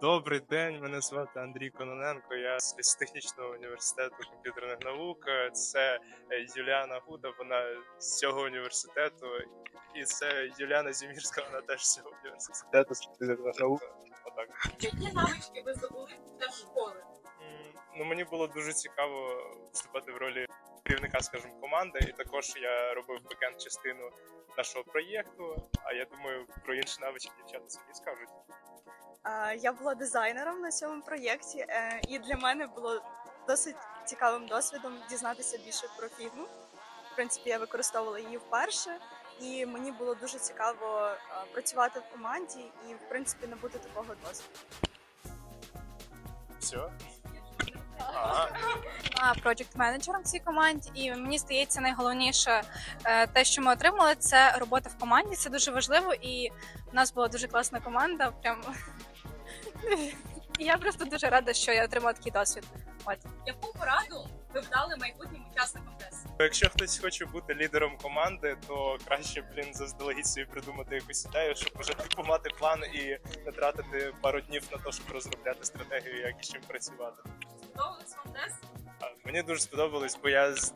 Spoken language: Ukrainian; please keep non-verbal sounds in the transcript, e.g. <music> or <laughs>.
Добрий день, мене звати Андрій Кононенко. Я з технічного університету комп'ютерних наук. Е, Це е, Юліана Гуда, вона з цього університету. І це Юліана Зімірська, вона теж з цього університету з комп'ютерних наук. Які навички ви здобули після школи? Ну, мені було дуже цікаво вступати в ролі керівника, скажімо, команди. І також я робив бекенд частину нашого проєкту. А я думаю, про інші навички дівчата самі скажуть. Я була дизайнером на цьому проєкті, е, і для мене було досить цікавим досвідом дізнатися більше про фігму. В принципі, я використовувала її вперше, і мені було дуже цікаво е, працювати в команді і, в принципі, набути такого досвіду. Все? Ага. проджект-менеджером в цій команді, і мені здається, найголовніше е, те, що ми отримали, це робота в команді. Це дуже важливо, і в нас була дуже класна команда. Прям і <laughs> я просто дуже рада, що я отримала такий досвід. От. Яку пораду ви б дали майбутнім учасникам тесту? Якщо хтось хоче бути лідером команди, то краще, блін, заздалегідь собі придумати якусь ідею, щоб вже типу мати план і не тратити пару днів на те, щоб розробляти стратегію, як і з чим працювати. Сподобались вам тест? Мені дуже сподобалось, бо я з